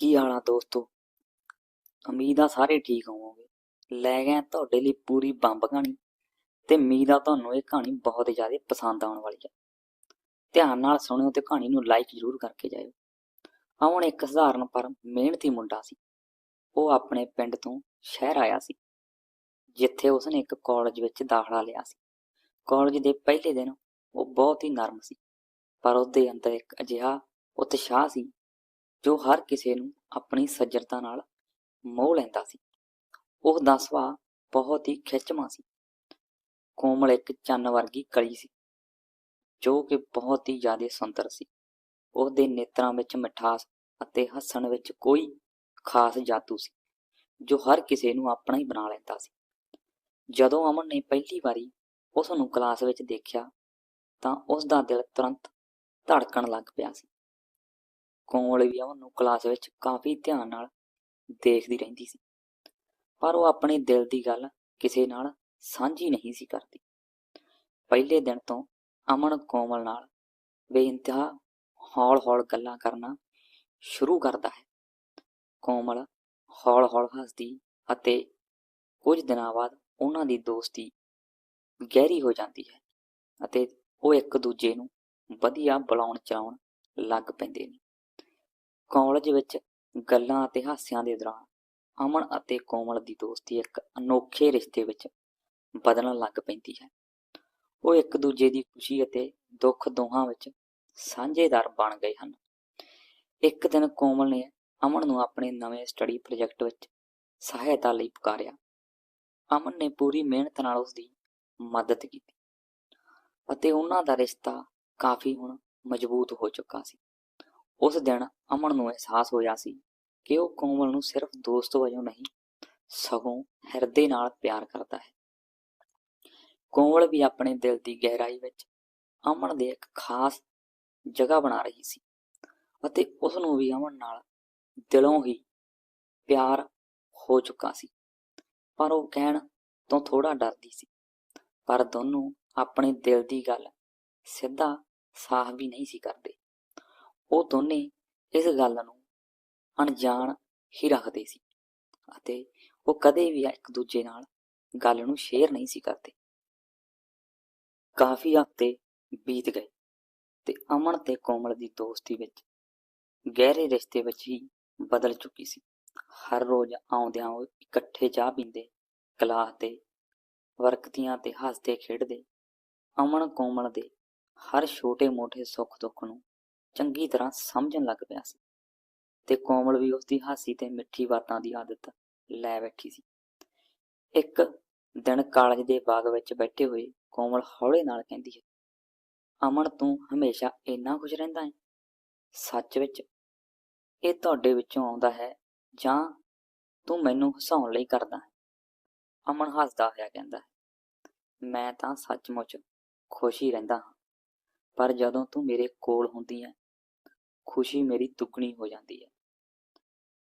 ਕੀ ਹਾਲ ਆ ਦੋਸਤੋ? ਉਮੀਦ ਆ ਸਾਰੇ ਠੀਕ ਹੋਵੋਗੇ। ਲੈ ਗਏ ਤੁਹਾਡੇ ਲਈ ਪੂਰੀ ਬੰਬ ਕਹਾਣੀ ਤੇ ਉਮੀਦ ਆ ਤੁਹਾਨੂੰ ਇਹ ਕਹਾਣੀ ਬਹੁਤ ਜ਼ਿਆਦਾ ਪਸੰਦ ਆਉਣ ਵਾਲੀ ਹੈ ਧਿਆਨ ਨਾਲ ਸੁਣਿਓ ਤੇ ਕਹਾਣੀ ਨੂੰ ਲਾਈਕ ਜ਼ਰੂਰ ਕਰਕੇ ਜਾਇਓ। ਆਉਣ ਇੱਕ ਸਧਾਰਨ ਪਰ ਮਿਹਨਤੀ ਮੁੰਡਾ ਸੀ। ਉਹ ਆਪਣੇ ਪਿੰਡ ਤੋਂ ਸ਼ਹਿਰ ਆਇਆ ਸੀ, ਜਿੱਥੇ ਉਸਨੇ ਇੱਕ ਕਾਲਜ ਵਿੱਚ ਦਾਖਲਾ ਲਿਆ ਸੀ। ਕਾਲਜ ਦੇ ਪਹਿਲੇ ਦਿਨ ਉਹ ਬਹੁਤ ਹੀ ਨਰਮ ਸੀ, ਪਰ ਉਸਦੇ ਅੰਦਰ ਇੱਕ ਅਜਿਹਾ ਉਤਸ਼ਾਹ ਸੀ ਜੋ ਹਰ ਕਿਸੇ ਨੂੰ ਆਪਣੀ ਸੱਜਰਤਾ ਨਾਲ ਮੋਹ ਲੈਂਦਾ ਸੀ। ਉਹ ਦਾ ਸੁਭਾਅ ਬਹੁਤ ਹੀ ਖਿੱਚਵਾਂ ਸੀ। ਕੋਮਲ ਇੱਕ ਚੰਨ ਵਰਗੀ ਕਲੀ ਸੀ, ਜੋ ਕਿ ਬਹੁਤ ਹੀ ਜ਼ਿਆਦਾ ਸੁੰਦਰ ਸੀ। ਉਹਦੇ ਨੇਤਰਾਂ ਵਿੱਚ ਮਿਠਾਸ ਅਤੇ ਹੱਸਣ ਵਿੱਚ ਕੋਈ ਖਾਸ ਜਾਦੂ ਸੀ, ਜੋ ਹਰ ਕਿਸੇ ਨੂੰ ਆਪਣਾ ਹੀ ਬਣਾ ਲੈਂਦਾ ਸੀ। ਜਦੋਂ ਅਮਨ ਨੇ ਪਹਿਲੀ ਵਾਰੀ ਉਸ ਨੂੰ ਕਲਾਸ ਵਿੱਚ ਦੇਖਿਆ, ਤਾਂ ਉਸ ਦਾ ਦਿਲ ਤੁਰੰਤ ਧੜਕਣ ਲੱਗ ਪਿਆ ਸੀ। ਕੋਮਲ ਵੀ ਉਹਨੂੰ ਕਲਾਸ ਵਿੱਚ ਕਾਫੀ ਧਿਆਨ ਨਾਲ ਦੇਖਦੀ ਰਹਿੰਦੀ ਸੀ। ਪਰ ਉਹ ਆਪਣੇ ਦਿਲ ਦੀ ਗੱਲ ਕਿਸੇ ਨਾਲ ਸਾਂਝੀ ਨਹੀਂ ਸੀ ਕਰਦੀ। ਪਹਿਲੇ ਦਿਨ ਤੋਂ ਅਮਨ ਕੋਮਲ ਨਾਲ ਬੇਇੰਤਹਾ ਹੌਲ-ਹੌਲ ਗੱਲਾਂ ਕਰਨਾ ਸ਼ੁਰੂ ਕਰਦਾ ਹੈ। ਕੋਮਲ ਹੌਲ-ਹੌਲ ਹੱਸਦੀ ਅਤੇ ਕੁਝ ਦਿਨਾਂ ਬਾਅਦ ਉਹਨਾਂ ਦੀ ਦੋਸਤੀ ਗਹਿਰੀ ਹੋ ਜਾਂਦੀ ਹੈ ਅਤੇ ਉਹ ਇੱਕ ਦੂਜੇ ਨੂੰ ਵਧੀਆ ਬੁਲਾਉਣ ਚਾਉਣ ਲੱਗ ਪੈਂਦੇ ਨੇ। ਕਾਲਜ ਵਿੱਚ ਗੱਲਾਂ ਅਤੇ ਹਾਸਿਆਂ ਦੇ ਦੌਰਾਨ ਅਮਨ ਅਤੇ ਕੋਮਲ ਦੀ ਦੋਸਤੀ ਇੱਕ ਅਨੋਖੇ ਰਿਸ਼ਤੇ ਵਿੱਚ ਬਦਲਣ ਲੱਗ ਪੈਂਦੀ ਹੈ। ਉਹ ਇੱਕ ਦੂਜੇ ਦੀ ਖੁਸ਼ੀ ਅਤੇ ਦੁੱਖ ਦੋਹਾਂ ਵਿੱਚ ਸਾਂਝੇਦਾਰ ਬਣ ਗਏ ਹਨ। ਇੱਕ ਦਿਨ ਕੋਮਲ ਨੇ ਅਮਨ ਨੂੰ ਆਪਣੇ ਨਵੇਂ ਸਟੱਡੀ ਪ੍ਰੋਜੈਕਟ ਵਿੱਚ ਸਹਾਇਤਾ ਲਈ ਪੁਕਾਰਿਆ। ਅਮਨ ਨੇ ਪੂਰੀ ਮਿਹਨਤ ਨਾਲ ਉਸ ਦੀ ਮਦਦ ਕੀਤੀ ਅਤੇ ਉਹਨਾਂ ਦਾ ਰਿਸ਼ਤਾ ਕਾਫੀ ਹੁਣ ਮਜ਼ਬੂਤ ਹੋ ਚੁੱਕਾ ਸੀ। ਉਸ ਦਿਨ ਅਮਨ ਨੂੰ ਅਹਿਸਾਸ ਹੋਇਆ ਸੀ ਕਿ ਉਹ ਕੋਮਲ ਨੂੰ ਸਿਰਫ ਦੋਸਤ ਵਜੋਂ ਨਹੀਂ, ਸਗੋਂ ਹਿਰਦੇ ਨਾਲ ਪਿਆਰ ਕਰਦਾ ਹੈ। ਕੋਮਲ ਵੀ ਆਪਣੇ ਦਿਲ ਦੀ ਗਹਿਰਾਈ ਵਿੱਚ ਅਮਨ ਦੇ ਇੱਕ ਖਾਸ ਜਗ੍ਹਾ ਬਣਾ ਰਹੀ ਸੀ ਅਤੇ ਉਸ ਨੂੰ ਵੀ ਅਮਨ ਨਾਲ ਦਿਲੋਂ ਹੀ ਪਿਆਰ ਹੋ ਚੁੱਕਾ ਸੀ। ਪਰ ਉਹ ਕਹਿਣ ਤੋਂ ਥੋੜਾ ਡਰਦੀ ਸੀ। ਪਰ ਦੋਨੋਂ ਆਪਣੇ ਦਿਲ ਦੀ ਗੱਲ ਸਿੱਧਾ ਸਾਫ਼ ਵੀ ਨਹੀਂ ਸੀ ਕਰਦੇ। ਉਹ ਦੋਨੇ ਇਸ ਗੱਲ ਨੂੰ ਅਣਜਾਣ ਹੀ ਰੱਖਦੇ ਸੀ ਅਤੇ ਉਹ ਕਦੇ ਵੀ ਇੱਕ ਦੂਜੇ ਨਾਲ ਗੱਲ ਨੂੰ ਸ਼ੇਅਰ ਨਹੀਂ ਸੀ ਕਰਦੇ। ਕਾਫੀ ਹਫ਼ਤੇ ਬੀਤ ਗਏ ਤੇ ਅਮਨ ਤੇ ਕੋਮਲ ਦੀ ਦੋਸਤੀ ਵਿੱਚ ਗਹਿਰੇ ਰਿਸ਼ਤੇ ਵਿੱਚ ਹੀ ਬਦਲ ਚੁੱਕੀ ਸੀ। ਹਰ ਰੋਜ਼ ਆਉਂਦਿਆਂ ਉਹ ਇਕੱਠੇ ਚਾਹ ਪੀਂਦੇ ਕਲਾਸ ਤੇ ਵਰਕਤੀਆਂ ਤੇ ਹੱਸਦੇ ਖੇਡਦੇ, ਅਮਨ ਕੋਮਲ ਦੇ ਹਰ ਛੋਟੇ-ਮੋਟੇ ਸੁੱਖ ਦੁੱਖ ਨੂੰ ਚੰਗੀ ਤਰ੍ਹਾਂ ਸਮਝਣ ਲੱਗ ਪਿਆ ਸੀ ਤੇ ਕੋਮਲ ਵੀ ਉਸਦੀ ਹਾਸੀ ਤੇ ਮਿੱਠੀ ਬਾਤਾਂ ਦੀ ਆਦਤ ਲੈ ਬੈਠੀ ਸੀ। ਇੱਕ ਦਿਨ ਕਾਲਜ ਦੇ ਬਾਗ ਵਿੱਚ ਬੈਠੇ ਹੋਏ ਕੋਮਲ ਹੌਲੇ ਨਾਲ ਕਹਿੰਦੀ ਹੈ, ਅਮਨ, ਤੂੰ ਹਮੇਸ਼ਾ ਇੰਨਾ ਖੁਸ਼ ਰਹਿੰਦਾ ਹੈ? ਸੱਚ ਵਿੱਚ ਇਹ ਤੁਹਾਡੇ ਵਿੱਚੋਂ ਆਉਂਦਾ ਹੈ ਜਾਂ ਤੂੰ ਮੈਨੂੰ ਹਸਾਉਣ ਲਈ ਕਰਦਾ ਹੈ? ਅਮਨ ਹੱਸਦਾ ਹੋਇਆ ਕਹਿੰਦਾ ਹੈ, ਮੈਂ ਤਾਂ ਸੱਚਮੁੱਚ ਖੁਸ਼ ਹੀ ਰਹਿੰਦਾ ਹਾਂ, ਪਰ ਜਦੋਂ ਤੂੰ ਮੇਰੇ ਕੋਲ ਹੁੰਦੀ ਹੈ ਖੁਸ਼ੀ ਮੇਰੀ ਦੁੱਗਣੀ ਹੋ ਜਾਂਦੀ ਹੈ।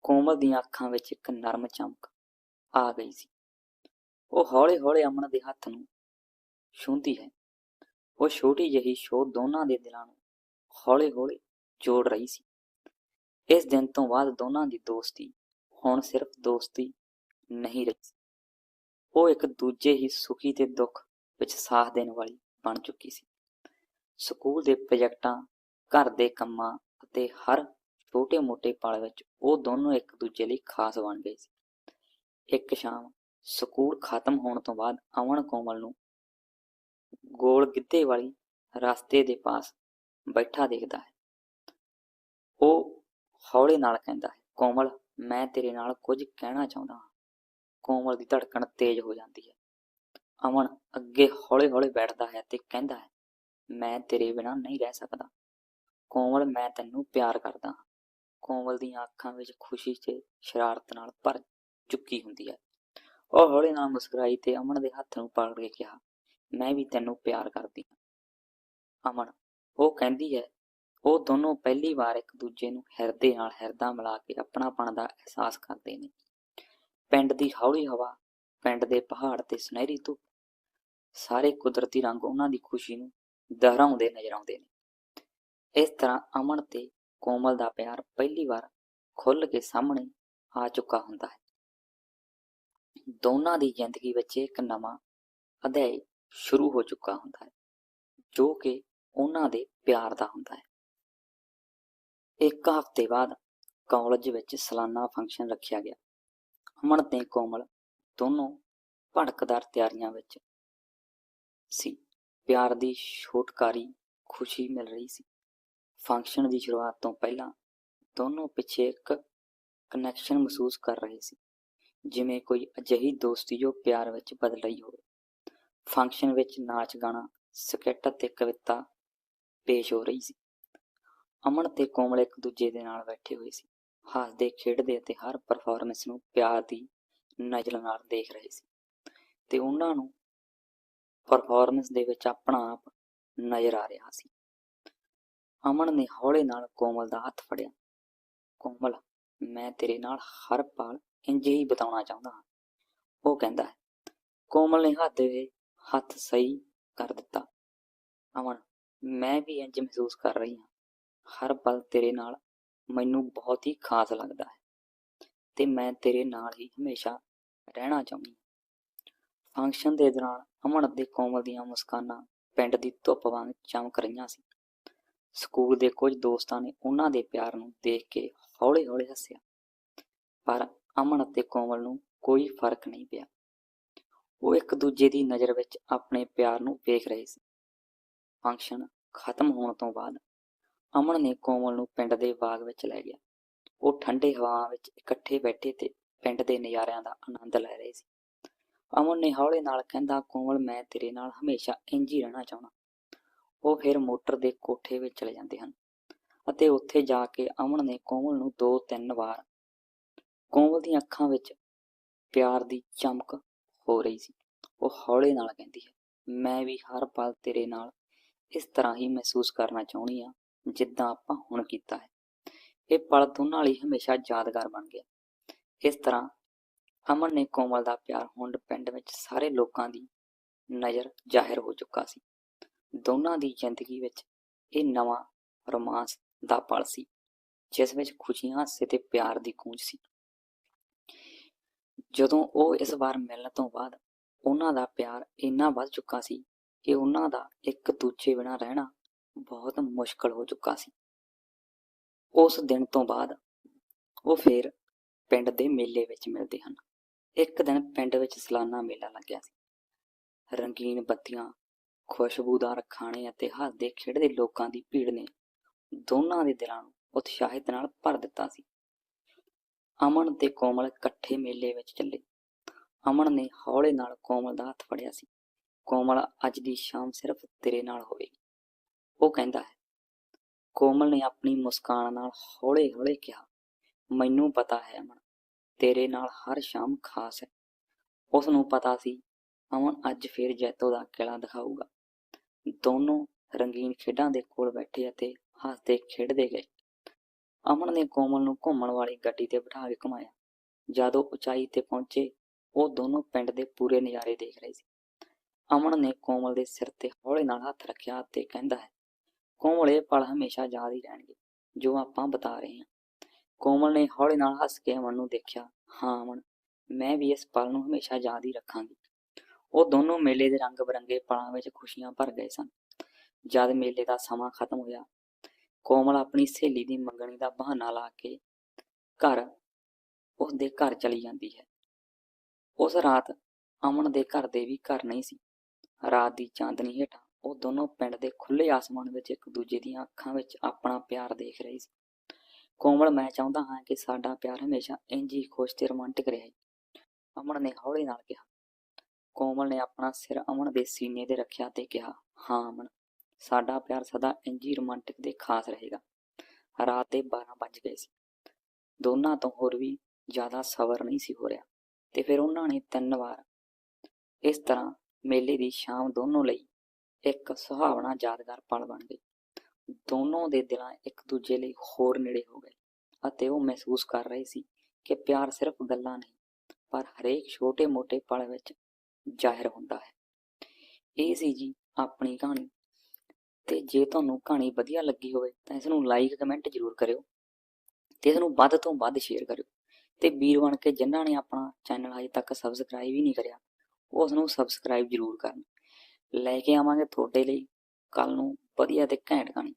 ਕੋਮਲ ਦੀਆਂ ਅੱਖਾਂ ਵਿੱਚ ਇੱਕ ਨਰਮ ਚਮਕ ਆ ਗਈ ਸੀ। ਉਹ ਹੌਲੇ-ਹੌਲੇ ਅਮਨ ਦੇ ਹੱਥ ਨੂੰ ਛੂੰਹਦੀ ਹੈ। ਉਹ ਛੋਟੀ ਜਿਹੀ ਛੋਹ ਦੋਨਾਂ ਦੇ ਦਿਲਾਂ ਨੂੰ ਹੌਲੇ-ਹੌਲੇ ਜੋੜ ਰਹੀ ਸੀ। ਇਸ ਦਿਨ ਤੋਂ ਬਾਅਦ ਦੋਨਾਂ ਦੀ ਦੋਸਤੀ ਹੁਣ ਸਿਰਫ ਦੋਸਤੀ ਨਹੀਂ ਰਹੀ ਸੀ। ਉਹ ਇੱਕ ਦੂਜੇ ਹੀ ਸੁਖੀ ਤੇ ਦੁੱਖ ਵਿੱਚ ਸਾਥ ਦੇਣ ਵਾਲੀ ਬਣ ਚੁੱਕੀ ਸੀ। ਸਕੂਲ ਦੇ ਪ੍ਰੋਜੈਕਟਾਂ, ਘਰ ਦੇ ਕੰਮਾਂ ਅਤੇ ਹਰ ਛੋਟੇ-ਮੋਟੇ ਪਲ ਵਿੱਚ ਉਹ ਦੋਨੋਂ ਇੱਕ ਦੂਜੇ ਲਈ ਖਾਸ ਬਣ ਗਏ ਸੀ। ਇੱਕ ਸ਼ਾਮ ਸਕੂਲ ਖਤਮ ਹੋਣ ਤੋਂ ਬਾਅਦ ਅਮਨ ਕੋਮਲ ਨੂੰ ਗੋਲ ਗਿੱਧੇ ਵਾਲੀ ਰਸਤੇ ਦੇ ਪਾਸ ਬੈਠਾ ਦੇਖਦਾ ਹੈ। ਉਹ ਹੌਲੇ ਨਾਲ ਕਹਿੰਦਾ ਹੈ, ਕੋਮਲ, ਮੈਂ ਤੇਰੇ ਨਾਲ ਕੁਝ ਕਹਿਣਾ ਚਾਹੁੰਦਾ ਹਾਂ। ਕੋਮਲ ਦੀ ਧੜਕਣ ਤੇਜ਼ ਹੋ ਜਾਂਦੀ ਹੈ। ਅਮਨ ਅੱਗੇ ਹੌਲੇ-ਹੌਲੇ ਬੈਠਦਾ ਹੈ ਤੇ ਕਹਿੰਦਾ ਹੈ, ਮੈਂ ਤੇਰੇ ਬਿਨਾਂ ਨਹੀਂ ਰਹਿ ਸਕਦਾ। ਕੋਮਲ, ਮੈਂ ਤੈਨੂੰ ਪਿਆਰ ਕਰਦਾ ਹਾਂ। ਕੋਮਲ ਦੀਆਂ ਅੱਖਾਂ ਵਿੱਚ ਖੁਸ਼ੀ ਚ ਸ਼ਰਾਰਤ ਨਾਲ ਭਰ ਚੁੱਕੀ ਹੁੰਦੀ ਹੈ। ਉਹ ਹੌਲੀ ਨਾਲ ਮੁਸਕਰਾਈ ਤੇ ਅਮਨ ਦੇ ਹੱਥ ਨੂੰ ਪਕੜ ਕੇ ਕਿਹਾ, ਮੈਂ ਵੀ ਤੈਨੂੰ ਪਿਆਰ ਕਰਦੀ ਹਾਂ। ਅਮਨ, ਉਹ ਕਹਿੰਦੀ ਹੈ, ਉਹ ਦੋਨੋਂ ਪਹਿਲੀ ਵਾਰ ਇੱਕ ਦੂਜੇ ਨੂੰ ਹਿਰਦੇ ਨਾਲ ਹਿਰਦਾ ਮਿਲਾ ਕੇ ਆਪਣਾਪਣ ਦਾ ਅਹਿਸਾਸ ਕਰਦੇ ਨੇ। ਪਿੰਡ ਦੀ ਹੌਲੀ ਹਵਾ, ਪਿੰਡ ਦੇ ਪਹਾੜ ਤੇ ਸੁਨਹਿਰੀ ਧੁੱਪ, ਸਾਰੇ ਕੁਦਰਤੀ ਰੰਗ ਉਹਨਾਂ ਦੀ ਖੁਸ਼ੀ ਨੂੰ ਦੁਹਰਾਉਂਦੇ ਨਜ਼ਰ ਆਉਂਦੇ ਨੇ। ਇਸ ਤਰ੍ਹਾਂ ਅਮਨ ਤੇ ਕੋਮਲ ਦਾ ਪਿਆਰ ਪਹਿਲੀ ਵਾਰ ਖੁੱਲ ਕੇ ਸਾਹਮਣੇ ਆ ਚੁੱਕਾ ਹੁੰਦਾ ਹੈ। ਦੋਨਾਂ ਦੀ ਜ਼ਿੰਦਗੀ ਵਿੱਚ ਇੱਕ ਨਵਾਂ ਅਧਿਆਇ ਸ਼ੁਰੂ ਹੋ ਚੁੱਕਾ ਹੁੰਦਾ ਹੈ, ਜੋ ਕਿ ਉਹਨਾਂ ਦੇ ਪਿਆਰ ਦਾ ਹੁੰਦਾ ਹੈ। ਇੱਕ ਹਫ਼ਤੇ ਬਾਅਦ ਕਾਲਜ ਵਿੱਚ ਸਾਲਾਨਾ ਫੰਕਸ਼ਨ ਰੱਖਿਆ ਗਿਆ। ਅਮਨ ਤੇ ਕੋਮਲ ਦੋਨੋਂ ਭੜਕਦਾਰ ਤਿਆਰੀਆਂ ਵਿੱਚ ਸੀ। ਪਿਆਰ ਦੀ ਛੋਟਕਾਰੀ ਖੁਸ਼ੀ ਮਿਲ ਰਹੀ ਸੀ। ਫੰਕਸ਼ਨ ਦੀ ਸ਼ੁਰੂਆਤ ਤੋਂ ਪਹਿਲਾਂ ਦੋਨੋਂ ਪਿੱਛੇ ਇੱਕ ਕਨੈਕਸ਼ਨ ਮਹਿਸੂਸ ਕਰ ਰਹੇ ਸੀ। ਜਿਵੇਂ ਕੋਈ ਅਜਿਹੀ ਦੋਸਤੀ ਜੋ ਪਿਆਰ ਵਿੱਚ ਬਦਲ ਰਹੀ ਹੋਵੇ। ਫੰਕਸ਼ਨ ਵਿੱਚ ਨਾਚ ਗਾਣਾ, ਸਕਿੱਟ ਅਤੇ ਕਵਿਤਾ ਪੇਸ਼ ਹੋ ਰਹੀ ਸੀ। ਅਮਨ ਤੇ ਕੋਮਲ ਇੱਕ ਦੂਜੇ ਦੇ ਨਾਲ ਬੈਠੇ ਹੋਏ ਸੀ। ਹੱਸਦੇ, ਖੇਡਦੇ ਅਤੇ ਹਰ ਪਰਫਾਰਮੈਂਸ ਨੂੰ ਪਿਆਰ ਦੀ ਨਜ਼ਰ ਨਾਲ ਦੇਖ ਰਹੇ ਸੀ। ਤੇ ਉਹਨਾਂ ਨੂੰ ਪਰਫਾਰਮੈਂਸ ਦੇ ਵਿੱਚ ਆਪਣਾ ਆਪ ਨਜ਼ਰ ਆ ਰਿਹਾ ਸੀ। ਅਮਨ ਨੇ ਹੌਲੇ ਨਾਲ ਕੋਮਲ ਦਾ ਹੱਥ ਫੜਿਆ। ਕੋਮਲ, ਮੈਂ ਤੇਰੇ ਨਾਲ ਹਰ ਪਲ ਇੰਜ ਹੀ ਬਤਾਉਣਾ ਚਾਹੁੰਦਾ ਹਾਂ। ਉਹ ਕਹਿੰਦਾ ਹੈ। ਕੋਮਲ ਨੇ ਹੱਥਦੇ ਹੋਏ ਹੱਥ ਸਹੀ ਕਰ ਦਿੱਤਾ। ਅਮਨ, ਮੈਂ ਵੀ ਇੰਜ ਮਹਿਸੂਸ ਕਰ ਰਹੀ ਹਾਂ। ਹਰ ਪਲ ਤੇਰੇ ਨਾਲ ਮੈਨੂੰ ਬਹੁਤ ਹੀ ਖਾਸ ਲੱਗਦਾ ਹੈ ਤੇ ਮੈਂ ਤੇਰੇ ਨਾਲ ਹੀ ਹਮੇਸ਼ਾ ਰਹਿਣਾ ਚਾਹੁੰਦੀ ਫੰਕਸ਼ਨ ਦੇ ਦੌਰਾਨ ਅਮਨ ਅਤੇ ਕੋਮਲ ਦੀਆਂ ਮੁਸਕਾਨਾਂ ਪਿੰਡ ਦੀ ਧੁੱਪ ਵਾਂਗ ਚਮਕ ਰਹੀਆਂ ਸੀ। ਸਕੂਲ ਦੇ ਕੁਝ ਦੋਸਤਾਂ ਨੇ ਉਹਨਾਂ ਦੇ ਪਿਆਰ ਨੂੰ ਦੇਖ ਕੇ ਹੌਲੇ-ਹੌਲੇ ਹੱਸਿਆ। ਪਰ ਅਮਨ ਅਤੇ ਕੋਮਲ ਨੂੰ ਕੋਈ ਫ਼ਰਕ ਨਹੀਂ ਪਿਆ। ਉਹ ਇੱਕ ਦੂਜੇ ਦੀ ਨਜ਼ਰ ਵਿੱਚ ਆਪਣੇ ਪਿਆਰ ਨੂੰ ਵੇਖ ਰਹੇ ਸੀ। ਫੰਕਸ਼ਨ ਖਤਮ ਹੋਣ ਤੋਂ ਬਾਅਦ ਅਮਨ ਨੇ ਕੋਮਲ ਨੂੰ ਪਿੰਡ ਦੇ ਬਾਗ ਵਿੱਚ ਲੈ ਗਿਆ। ਉਹ ਠੰਡੇ ਹਵਾ ਵਿੱਚ ਇਕੱਠੇ ਬੈਠੇ ਤੇ ਪਿੰਡ ਦੇ ਨਜ਼ਾਰਿਆਂ ਦਾ ਆਨੰਦ ਲੈ ਰਹੇ ਸੀ। ਅਮਨ ਨੇ ਹੌਲੇ ਨਾਲ ਕਹਿੰਦਾ, ਕੋਮਲ, ਮੈਂ ਤੇਰੇ ਨਾਲ ਹਮੇਸ਼ਾ ਇੰਜ ਹੀ ਰਹਿਣਾ ਚਾਹੁੰਦਾ। ਉਹ ਫਿਰ ਮੋਟਰ ਦੇ ਕੋਠੇ ਵਿੱਚ ਚਲੇ ਜਾਂਦੇ ਹਨ ਅਤੇ ਉੱਥੇ ਜਾ ਕੇ ਅਮਨ ਨੇ ਕੋਮਲ ਨੂੰ ਦੋ ਤਿੰਨ ਵਾਰ ਕੋਮਲ ਦੀਆਂ ਅੱਖਾਂ ਵਿੱਚ ਪਿਆਰ ਦੀ ਚਮਕ ਹੋ ਰਹੀ ਸੀ। ਉਹ ਹੌਲੇ ਨਾਲ ਕਹਿੰਦੀ ਹੈ, ਮੈਂ ਵੀ ਹਰ ਪਲ ਤੇਰੇ ਨਾਲ ਇਸ ਤਰ੍ਹਾਂ ਹੀ ਮਹਿਸੂਸ ਕਰਨਾ ਚਾਹੁੰਦੀ ਹਾਂ ਜਿੱਦਾਂ ਆਪਾਂ ਹੁਣ ਕੀਤਾ ਹੈ। ਇਹ ਪਲ ਦੋਨਾਂ ਲਈ ਹਮੇਸ਼ਾ ਯਾਦਗਾਰ ਬਣ ਗਿਆ। ਇਸ ਤਰ੍ਹਾਂ ਅਮਨ ਨੇ ਕੋਮਲ ਦਾ ਪਿਆਰ ਹੁਣ ਪਿੰਡ ਵਿੱਚ ਸਾਰੇ ਲੋਕਾਂ ਦੀ ਨਜ਼ਰ ਜ਼ਾਹਿਰ ਹੋ ਚੁੱਕਾ ਸੀ। ਦੋਨਾਂ ਦੀ ਜ਼ਿੰਦਗੀ ਵਿੱਚ ਇਹ ਨਵਾਂ ਰੋਮਾਂਸ ਦਾ ਪਲ ਸੀ, ਜਿਸ ਵਿੱਚ ਖੁਸ਼ੀਆਂ ਹਾਸੇ ਤੇ ਪਿਆਰ ਦੀ ਗੂੰਜ ਸੀ। ਜਦੋਂ ਉਹ ਇਸ ਵਾਰ ਮਿਲਣ ਤੋਂ ਬਾਅਦ ਉਹਨਾਂ ਦਾ ਪਿਆਰ ਇੰਨਾ ਵੱਧ ਚੁੱਕਾ ਸੀ ਕਿ ਉਹਨਾਂ ਦਾ ਇੱਕ ਦੂਜੇ ਬਿਨਾਂ ਰਹਿਣਾ ਬਹੁਤ ਮੁਸ਼ਕਲ ਹੋ ਚੁੱਕਾ ਸੀ। ਉਸ ਦਿਨ ਤੋਂ ਬਾਅਦ ਉਹ ਫੇਰ ਪਿੰਡ ਦੇ ਮੇਲੇ ਵਿੱਚ ਮਿਲਦੇ ਹਨ। ਇੱਕ ਦਿਨ ਪਿੰਡ ਵਿੱਚ ਸਲਾਨਾ ਮੇਲਾ ਲੱਗਿਆ ਸੀ। ਰੰਗੀਨ ਬੱਤੀਆਂ ਖੁਸ਼ਬੂਦਾਰ ਖਾਣੇ ਅਤੇ ਹੱਸਦੇ ਖੇਡਦੇ ਲੋਕਾਂ ਦੀ ਭੀੜ ਨੇ ਦੋਨਾਂ ਦੇ ਦਿਲਾਂ ਨੂੰ ਉਤਸ਼ਾਹਿਤ ਨਾਲ ਭਰ ਦਿੱਤਾ ਸੀ। ਅਮਨ ਤੇ ਕੋਮਲ ਇਕੱਠੇ ਮੇਲੇ ਵਿੱਚ ਚੱਲੇ। ਅਮਨ ਨੇ ਹੌਲੇ ਨਾਲ ਕੋਮਲ ਦਾ ਹੱਥ ਫੜਿਆ ਸੀ। ਕੋਮਲ, ਅੱਜ ਦੀ ਸ਼ਾਮ ਸਿਰਫ ਤੇਰੇ ਨਾਲ ਹੋਵੇਗੀ। ਉਹ ਕਹਿੰਦਾ ਹੈ, ਕੋਮਲ ਨੇ ਆਪਣੀ ਮੁਸਕਾਨ ਨਾਲ ਹੌਲੇ-ਹੌਲੇ ਕਿਹਾ, ਮੈਨੂੰ ਪਤਾ ਹੈ ਅਮਨ, ਤੇਰੇ ਨਾਲ ਹਰ ਸ਼ਾਮ ਖਾਸ ਹੈ। ਉਸ ਨੂੰ ਪਤਾ ਸੀ, ਅਮਨ ਅੱਜ ਫੇਰ ਜੈਤੋ ਦਾ ਕਿਲਾ ਦਿਖਾਊਗਾ। ਦੋਨੋਂ ਰੰਗੀਨ ਖੇਡਾਂ ਦੇ ਕੋਲ ਬੈਠੇ ਅਤੇ ਹੱਸਦੇ ਖੇਡਦੇ ਗਏ। ਅਮਨ ਨੇ ਕੋਮਲ ਨੂੰ ਘੁੰਮਣ ਵਾਲੀ ਗੱਡੀ ਤੇ ਬਿਠਾ ਕੇ ਘੁਮਾਇਆ। ਜਦੋਂ ਉਚਾਈ ਤੇ ਪਹੁੰਚੇ, ਉਹ ਦੋਨੋਂ ਪਿੰਡ ਦੇ ਪੂਰੇ ਨਜ਼ਾਰੇ ਦੇਖ ਰਹੇ ਸੀ। ਅਮਨ ਨੇ ਕੋਮਲ ਦੇ ਸਿਰ ਤੇ ਹੌਲੇ ਨਾਲ ਹੱਥ ਰੱਖਿਆ ਤੇ ਕਹਿੰਦਾ ਹੈ, ਕੋਮਲ, ਇਹ ਪਲ ਹਮੇਸ਼ਾ ਯਾਦ ਹੀ ਰਹਿਣਗੇ, ਜੋ ਆਪਾਂ ਬਤਾ ਰਹੇ ਹਾਂ। ਕੋਮਲ ਨੇ ਹੌਲੇ ਨਾਲ ਹੱਸ ਕੇ ਅਮਨ ਨੂੰ ਦੇਖਿਆ, ਹਾਂ ਅਮਨ, ਮੈਂ ਵੀ ਇਸ ਪਲ ਨੂੰ ਹਮੇਸ਼ਾ ਯਾਦ ਹੀ ਰੱਖਾਂਗੀ। ਉਹ ਦੋਨੋਂ ਮੇਲੇ ਦੇ ਰੰਗ ਬਰੰਗੇ ਪਲਾਂ ਵਿੱਚ ਖੁਸ਼ੀਆਂ ਭਰ ਗਏ ਸਨ। ਜਦ ਮੇਲੇ ਦਾ ਸਮਾਂ ਖਤਮ ਹੋਇਆ, ਕੋਮਲ ਆਪਣੀ ਸਹੇਲੀ ਦੀ ਮੰਗਣੀ ਦਾ ਬਹਾਨਾ ਲਾ ਕੇ ਘਰ ਉਸ ਦੇ ਘਰ ਚਲੀ ਜਾਂਦੀ ਹੈ। ਉਸ ਰਾਤ ਅਮਨ ਦੇ ਘਰ ਦੇ ਵੀ ਘਰ ਨਹੀਂ ਸੀ। ਰਾਤ ਦੀ ਚਾਂਦਨੀ ਹੇਠਾਂ ਉਹ ਦੋਨੋਂ ਪਿੰਡ ਦੇ ਖੁੱਲੇ ਆਸਮਾਨ ਵਿੱਚ ਇੱਕ ਦੂਜੇ ਦੀਆਂ ਅੱਖਾਂ ਵਿੱਚ ਆਪਣਾ ਪਿਆਰ ਦੇਖ ਰਹੇ ਸੀ। ਕੋਮਲ, ਮੈਂ ਚਾਹੁੰਦਾ ਹਾਂ ਕਿ ਸਾਡਾ ਪਿਆਰ ਹਮੇਸ਼ਾ ਇੰਜ ਹੀ ਖੁਸ਼ ਤੇ ਰੋਮਾਂਟਿਕ ਰਹੇ। ਅਮਨ ਨੇ ਹੌਲੀ ਨਾਲ ਕਿਹਾ ਕੋਮਲ ਨੇ ਆਪਣਾ ਸਿਰ ਅਮਨ ਦੇ ਸੀਨੇ ਤੇ ਰੱਖਿਆ ਤੇ ਕਿਹਾ, ਹਾਂ ਅਮਨ, ਸਾਡਾ ਪਿਆਰ ਸਦਾ ਇੰਜ ਰੋਮਾਂਟਿਕ ਤੇ ਖਾਸ ਰਹੇਗਾ। ਰਾਤ ਦੇ 12 ਵੱਜ ਗਏ ਸੀ। ਦੋਨਾਂ ਤੋਂ ਹੋਰ ਵੀ ਜ਼ਿਆਦਾ ਸਬਰ ਨਹੀਂ ਸੀ ਹੋ ਰਿਹਾ ਤੇ ਫਿਰ ਉਹਨਾਂ ਨੇ ਤਿੰਨ ਵਾਰ ਇਸ ਤਰ੍ਹਾਂ ਮੇਲੇ ਦੀ ਸ਼ਾਮ ਦੋਨੋਂ ਲਈ ਇੱਕ ਸੁਹਾਵਣਾ ਯਾਦਗਾਰ ਪਲ ਬਣ ਗਈ। ਦੋਨੋਂ ਦੇ ਦਿਲਾਂ ਇੱਕ ਦੂਜੇ ਲਈ ਹੋਰ ਨੇੜੇ ਹੋ ਗਏ ਅਤੇ ਉਹ ਮਹਿਸੂਸ ਕਰ ਰਹੇ ਸੀ ਕਿ ਪਿਆਰ ਸਿਰਫ ਗੱਲਾਂ ਨਹੀਂ, ਪਰ ਹਰੇਕ ਛੋਟੇ-ਮੋਟੇ ਪਲ ਵਿੱਚ ਜ਼ਾਹਿਰ ਹੁੰਦਾ ਹੈ। ਇਹ ਸੀ ਜੀ ਆਪਣੀ ਕਹਾਣੀ। ਤੇ ਜੇ ਤੁਹਾਨੂੰ ਕਹਾਣੀ ਵਧੀਆ ਲੱਗੀ ਹੋਵੇ ਤਾਂ ਇਸ ਨੂੰ ਲਾਈਕ ਕਮੈਂਟ ਜ਼ਰੂਰ ਕਰਿਓ ਤੇ ਇਸ ਨੂੰ ਵੱਧ ਤੋਂ ਵੱਧ ਸ਼ੇਅਰ ਕਰਿਓ। ਤੇ ਵੀਰ ਬਣ ਕੇ ਜਿਨ੍ਹਾਂ ਨੇ ਆਪਣਾ ਚੈਨਲ ਹਜੇ ਤੱਕ ਸਬਸਕ੍ਰਾਈਬ ਹੀ ਨਹੀਂ ਕਰਿਆ ਉਹ ਉਸ ਨੂੰ ਸਬਸਕ੍ਰਾਈਬ ਜ਼ਰੂਰ ਕਰਨ। ਲੈ ਕੇ ਆਵਾਂਗੇ ਤੁਹਾਡੇ ਲਈ ਕੱਲ ਨੂੰ ਵਧੀਆ ਤੇ ਘੈਂਟ ਕਹਾਣੀ।